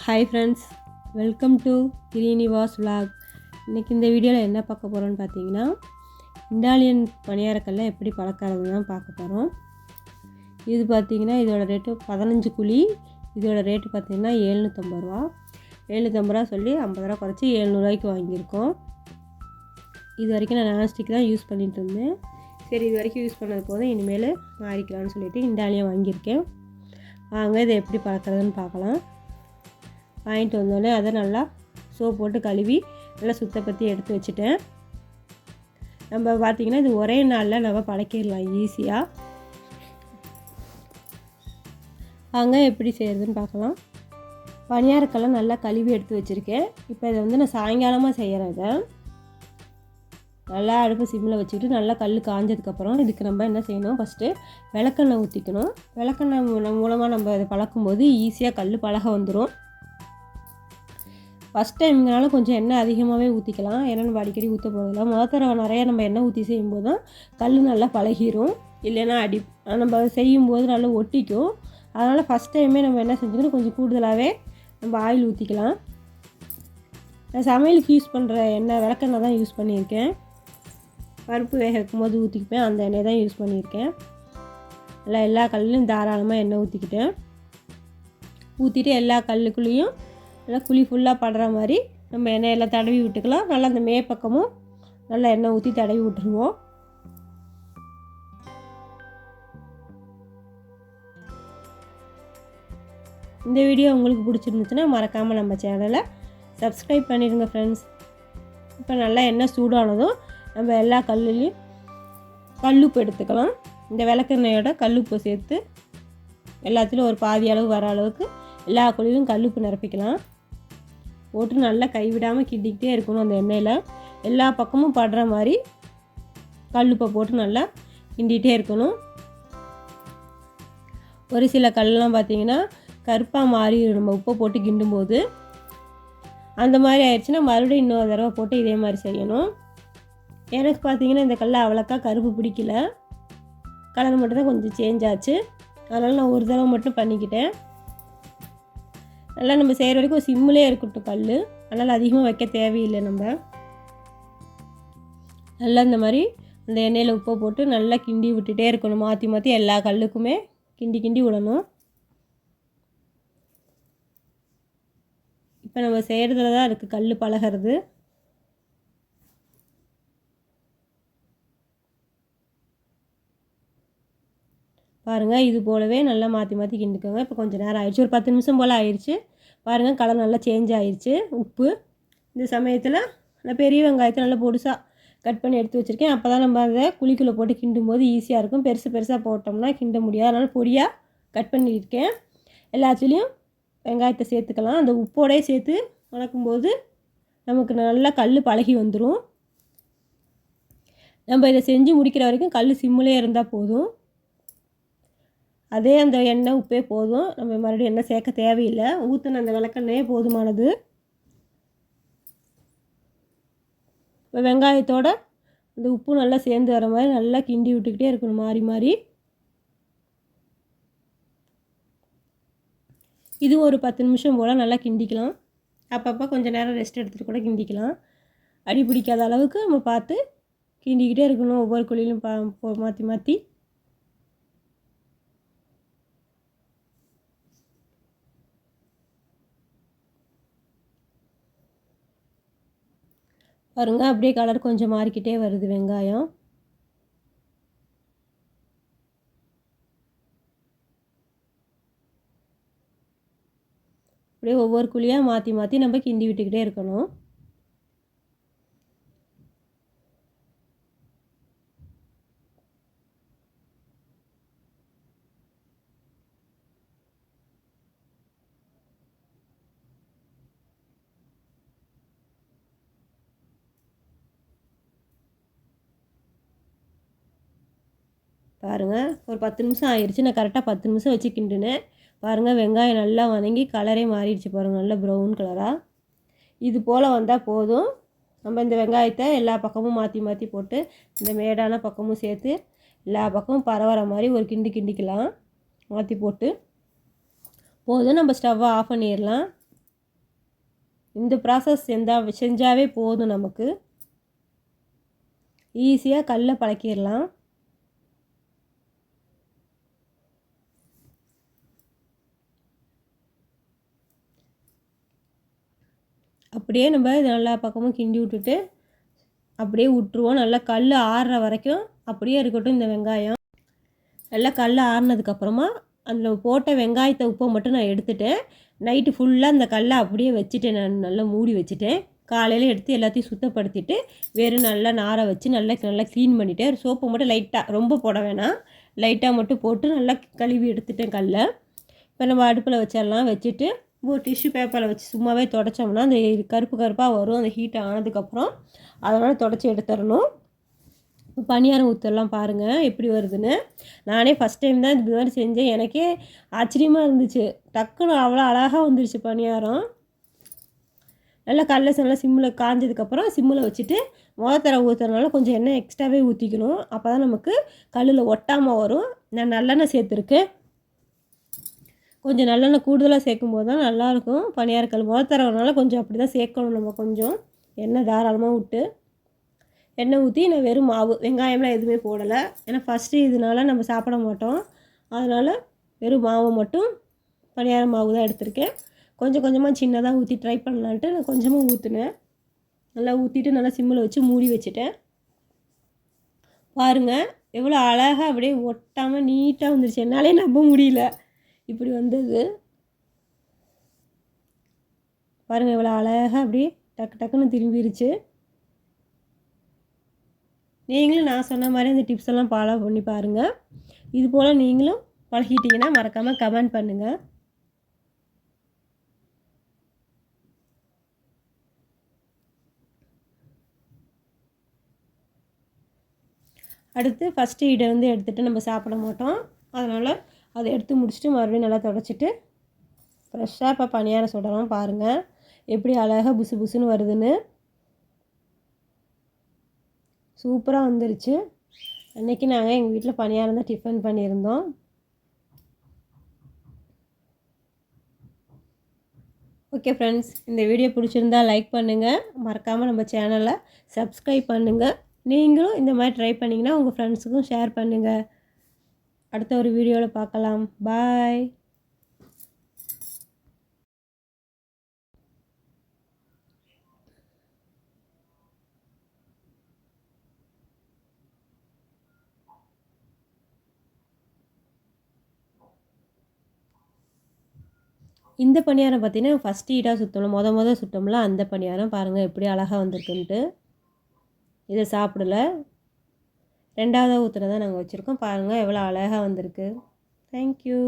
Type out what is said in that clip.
Hi friends welcome to Greenivas vlog இன்றைக்கி இந்த வீடியோவில் என்ன பார்க்க போகிறோன்னு பார்த்தீங்கன்னா இண்டாலியன் பணியாரக்கல்ல எப்படி பழக்கிறதுன்னு தான் பார்க்க போகிறோம் இது பார்த்தீங்கன்னா இதோட ரேட்டு பதினஞ்சு குழி இதோட ரேட்டு பார்த்தீங்கன்னா ஏழ்நூற்றம்பது ரூபா. எழுநூற்றம்பது ரூபா சொல்லி ஐம்பது ரூபா குறைச்சி ஏழ்நூறுவாய்க்கு வாங்கியிருக்கோம். இது வரைக்கும் நான் நான்ஸ்டிக் தான் யூஸ் பண்ணிகிட்டு இருந்தேன். சரி இது வரைக்கும் யூஸ் பண்ணது போதும் இனிமேல் மாறிக்கலாம்னு சொல்லிட்டு இண்டாலியம் வாங்கியிருக்கேன். வாங்க இதை எப்படி பழக்கிறதுன்னு பார்க்கலாம். வாங்கிட்டு வந்தோடனே அதை நல்லா சோப் போட்டு கழுவி நல்லா சுத்தப்பற்றி எடுத்து வச்சுட்டேன். நம்ம பார்த்திங்கன்னா இது ஒரே நாளில் நம்ம பழக்கிடலாம் ஈஸியாக அங்கே எப்படி செய்கிறதுன்னு பார்க்கலாம். பனியாருக்கெல்லாம் நல்லா கழுவி எடுத்து வச்சுருக்கேன். இப்போ இதை வந்து நான் சாயங்காலமாக செய்கிறேன் இதை. நல்லா அடுப்பு சிம்மில் வச்சுக்கிட்டு நல்லா கல் காஞ்சதுக்கப்புறம் இதுக்கு நம்ம என்ன செய்யணும்? ஃபஸ்ட்டு விளக்கெண்ணெய் ஊற்றிக்கணும் விளக்கெண்ணெய் மூலமாக நம்ம இதை பழக்கும்போது ஈஸியாக கல் பழக வந்துடும் ஃபஸ்ட் டைம்னால கொஞ்சம் எண்ணெய் அதிகமாகவே ஊற்றிக்கலாம் ஏன்னா நம்ம அடிக்கடி ஊற்ற போகிறதில்ல முத தடவை நிறையா நம்ம எண்ணெய் ஊற்றி செய்யும்போது தான் கல் நல்லா பழகிரும். இல்லைன்னா அடி நம்ம செய்யும்போது நல்லா ஒட்டிக்கும். அதனால் ஃபஸ்ட் டைமே நம்ம என்ன செஞ்சுக்கணும்? கொஞ்சம் கூடுதலாகவே நம்ம ஆயில் ஊற்றிக்கலாம் நான் சமையலுக்கு யூஸ் பண்ணுற எண்ணெய் விளக்கெண்ணெய் தான் யூஸ் பண்ணியிருக்கேன். பருப்பு வேக வைக்கும்போது ஊற்றிக்குப்பேன் அந்த எண்ணெய் தான் யூஸ் பண்ணியிருக்கேன். நல்லா எல்லா கல்லுலையும் தாராளமாக எண்ணெய் ஊற்றிக்கிட்டேன் ஊற்றிட்டு எல்லா கல்லுக்குள்ளேயும் நல்லா குழி ஃபுல்லாக படுற மாதிரி நம்ம எண்ணெயெல்லாம் தடவி விட்டுக்கலாம். நல்லா அந்த மே பக்கமும் நல்லா எண்ணெய் ஊற்றி தடவி விட்டுருவோம். இந்த வீடியோ உங்களுக்கு பிடிச்சிருந்துச்சுன்னா மறக்காமல் நம்ம சேனலை சப்ஸ்கிரைப் பண்ணிடுங்க ஃப்ரெண்ட்ஸ் இப்போ நல்லா எண்ணெய் சூடானதும் நம்ம எல்லா கல்லுலேயும் கல்லுப்பு எடுத்துக்கலாம். இந்த விளக்கெண்ணெயோட கல்லுப்பு சேர்த்து எல்லாத்துலேயும் ஒரு பாதி அளவு வர அளவுக்கு எல்லா குழியிலும் கல்லுப்பு நிரப்பிக்கலாம். போட்டு நல்லா கைவிடாமல் கிண்டிக்கிட்டே இருக்கணும் அந்த எண்ணெயில். எல்லா பக்கமும் படுற மாதிரி கல்லுப்பை போட்டு நல்லா கிண்டிகிட்டே இருக்கணும். ஒரு சில கல்லாம் பார்த்தீங்கன்னா கருப்பாக மாறி நம்ம உப்பை போட்டு கிண்டும்போது அந்த மாதிரி ஆயிடுச்சுன்னா மறுபடியும் இன்னொரு தடவை போட்டு இதே மாதிரி செய்யணும். எனக்கு பார்த்தீங்கன்னா இந்த கல்லை அவ்வளோக்கா கருப்பு பிடிக்கல. கலர் மட்டும்தான் கொஞ்சம் சேஞ்ச் ஆச்சு. அதனால் நான் ஒரு தடவை மட்டும் பண்ணிக்கிட்டேன். நல்லா நம்ம செய்கிற வரைக்கும் சிம்மிலே இருக்கட்டும் கல். அதனால் அதிகமாக வைக்க தேவையில்லை நம்ம. நல்லா இந்த மாதிரி அந்த எண்ணெயில் உப்பை போட்டு நல்லா கிண்டி விட்டுட்டே இருக்கணும். மாற்றி மாற்றி எல்லா கல்லுக்குமே கிண்டி கிண்டி விடணும். இப்போ நம்ம செய்கிறதுல தான் இருக்குது கல் பழகிறது. பாருங்கள் இது போலவே நல்லா மாற்றி மாற்றி கிண்டுக்கோங்க. இப்போ கொஞ்சம் நேரம் ஆயிடுச்சு. ஒரு பத்து நிமிஷம் போல் ஆயிடுச்சு. பாருங்கள் கலர் நல்லா சேஞ்ச் ஆயிடுச்சு. உப்பு. இந்த சமயத்தில் நான் பெரிய வெங்காயத்தை நல்லா பொடுசாக கட் பண்ணி எடுத்து வச்சுருக்கேன். அப்போ தான் நம்ம அதை குழிக்குள்ளே போட்டு கிண்டும் போது ஈஸியாக இருக்கும். பெருசு பெருசாக போட்டோம்னா கிண்ட முடியாது. அதனால் பொடியாக கட் பண்ணியிருக்கேன். எல்லாத்துலேயும் வெங்காயத்தை சேர்த்துக்கலாம். அந்த உப்போடையே சேர்த்து வணக்கும்போது நமக்கு நல்லா கல் பழகி வந்துடும் நம்ம இதை செஞ்சு முடிக்கிற வரைக்கும் கல் சிம்மிலே இருந்தால் போதும். அதே அந்த எண்ணெய் உப்பே போதும். நம்ம மறுபடியும் எண்ணெய் சேர்க்க தேவையில்லை. ஊற்றின அந்த விளக்கெண்ணெயே போதுமானது. இப்போ வெங்காயத்தோட அந்த உப்பு நல்லா சேர்ந்து வர மாதிரி நல்லா கிண்டி விட்டுக்கிட்டே இருக்கணும் மாறி மாறி. இது ஒரு பத்து நிமிஷம் போல் நல்லா கிண்டிக்கலாம். அப்பப்போ கொஞ்சம் நேரம் ரெஸ்ட் எடுத்துகிட்டு கூட கிண்டிக்கலாம். அடி பிடிக்காத அளவுக்கு நம்ம பார்த்து கிண்டிக்கிட்டே இருக்கணும். ஒவ்வொரு குழியிலும் பா மாற்றி மாற்றி பாருங்கள் அப்படியே கலர் கொஞ்சம் மாறிக்கிட்டே வருது வெங்காயம். அப்படியே ஒவ்வொரு குழியாக மாற்றி மாற்றி நம்ம கிண்டி விட்டுக்கிட்டே இருக்கணும். பாருங்கள் ஒரு பத்து நிமிஷம் ஆயிடுச்சு நான் கரெக்டாக பத்து நிமிஷம் வச்சு கிண்டுனேன். பாருங்கள் வெங்காயம் நல்லா வதங்கி கலரே மாறிடுச்சு பாருங்கள் நல்லா ப்ரௌன் கலராக இது போல் வந்தால் போதும். நம்ம இந்த வெங்காயத்தை எல்லா பக்கமும் மாற்றி மாற்றி போட்டு இந்த மேடான பக்கமும் சேர்த்து எல்லா பக்கமும் பரவற மாதிரி ஒரு கிண்டு கிண்டிக்கலாம். மாற்றி போட்டு. போதும் நம்ம ஸ்டவ்வை ஆஃப் பண்ணிடலாம். இந்த ப்ராசஸ் செஞ்சா செஞ்சாவே போதும் நமக்கு. ஈஸியாக கல்லை பழக்கிடலாம். அப்படியே நம்ம நல்லா பக்கமும் கிண்டி விட்டுட்டு அப்படியே விட்டுருவோம். நல்லா கல் ஆறுற வரைக்கும் அப்படியே இருக்கட்டும் இந்த வெங்காயம். நல்லா கல் ஆறுனதுக்கப்புறமா அதில் போட்ட வெங்காயத்தை உப்பை மட்டும் நான் எடுத்துட்டேன். நைட்டு ஃபுல்லாக அந்த கல்லை அப்படியே வச்சுட்டேன் நான். நல்லா மூடி வச்சுட்டேன். காலையில் எடுத்து எல்லாத்தையும் சுத்தப்படுத்திட்டு வெறும் நல்லா நாரை வச்சு நல்லா நல்லா க்ளீன் பண்ணிவிட்டேன் சோப்பு மட்டும் லைட்டாக ரொம்ப போட வேணாம். லைட்டாக மட்டும் போட்டு நல்லா கழுவி எடுத்துட்டேன் கல்லை. இப்போ நம்ம அடுப்பில் வச்சிடலாம். வச்சுட்டு ஒரு டிஷ்யூ பேப்பரில் வச்சு சும்மாவே தொடச்சோம்னா அந்த கருப்பு கருப்பாக வரும். அந்த ஹீட் ஆனதுக்கப்புறம் அதனால் தொடச்சி எடுத்துடணும். இப்போ பணியாரம் ஊற்றலாம் பாருங்கள் எப்படி வருதுன்னு. நானே ஃபஸ்ட் டைம் தான் இது மாதிரி செஞ்சேன். எனக்கே ஆச்சரியமாக இருந்துச்சு. டக்குன்னு அவ்வளோ அழகாக வந்துருச்சு பணியாரம் நல்லா கடல நல்லா சிம்மில் காஞ்சதுக்கப்புறம் சிம்மில் வச்சுட்டு மொதத்தர ஊற்றுறதுனால கொஞ்சம் எண்ணெய் எக்ஸ்ட்ராவே ஊற்றிக்கணும் அப்போ தான் நமக்கு கல்லில் ஒட்டாமல் வரும். நான் நல்லெண்ணெய் சேர்த்துருக்கேன். கொஞ்சம் நல்லெண்ணெய் கூடுதலாக சேர்க்கும் போது தான் நல்லாயிருக்கும். பணியாரக்கல் மொதத்தரவனால கொஞ்சம் அப்படி தான் சேர்க்கணும் நம்ம கொஞ்சம். எண்ணெய் தாராளமாக விட்டு. எண்ணெய் ஊற்றி நான் வெறும் மாவு வெங்காயம்லாம் எதுவுமே போடலை. ஏன்னா ஃபஸ்ட்டு இதனால நம்ம சாப்பிட மாட்டோம். அதனால் வெறும் மாவு மட்டும் பணியார மாவு தான் எடுத்திருக்கேன். கொஞ்சம் கொஞ்சமாக சின்னதாக ஊற்றி ட்ரை பண்ணலான்ட்டு நான் கொஞ்சமாக ஊற்றுனேன் நல்லா ஊற்றிட்டு நல்லா சிம்மில் வச்சு மூடி வச்சுட்டேன். பாருங்கள் எவ்வளோ அழகாக அப்படியே ஒட்டாமல் நீட்டாக வந்துருச்சு. என்னாலே நம்ப முடியல. இப்படி வந்தது. பாருங்கள் இவ்வளோ அழகாக அப்படியே டக்கு டக்குன்னு திரும்பிடுச்சு நீங்களும் நான் சொன்ன மாதிரி இந்த டிப்ஸ் எல்லாம் ஃபாலோ பண்ணி பாருங்கள் இது போல் நீங்களும் பழகிட்டீங்கன்னா மறக்காமல் கமெண்ட் பண்ணுங்கள் அடுத்து ஃபஸ்ட்டு இடை வந்து எடுத்துகிட்டு நம்ம சாப்பிட மாட்டோம். அதனால் அதை எடுத்து முடிச்சுட்டு மறுபடியும் நல்லா தொடச்சிட்டு ஃப்ரெஷ்ஷாக இப்போ பணியாரம் சுடலாம் பாருங்கள் எப்படி அழகாக புசு புசுன்னு வருதுன்னு. சூப்பராக வந்துருச்சு. அன்றைக்கி நாங்கள் எங்கள் வீட்டில் பணியாரம் தான் டிஃபன் பண்ணியிருந்தோம். ஓகே ஃப்ரெண்ட்ஸ் இந்த வீடியோ பிடிச்சிருந்தா லைக் பண்ணுங்கள் மறக்காமல் நம்ம சேனலை சப்ஸ்கிரைப் பண்ணுங்கள் நீங்களும் இந்த மாதிரி ட்ரை பண்ணிங்கன்னா உங்கள் ஃப்ரெண்ட்ஸுக்கும் ஷேர் பண்ணுங்கள் அடுத்த ஒரு வீடியோவில் பார்க்கலாம். பாய் இந்த பணியாரம் பார்த்தீங்கன்னா ஃபஸ்ட் ஈடாக சுற்றணும் மொதல் மொதல் சுட்டோம்ல அந்த பணியாரம் பாருங்கள் எப்படி அழகாக வந்திருக்குன்ட்டு. இதை சாப்பிடல. ரெண்டாவது ஊற்றுனதான் நாங்கள் வச்சுருக்கோம். பாருங்கள் எவ்வளோ அழகாக வந்திருக்கு. தேங்க்யூ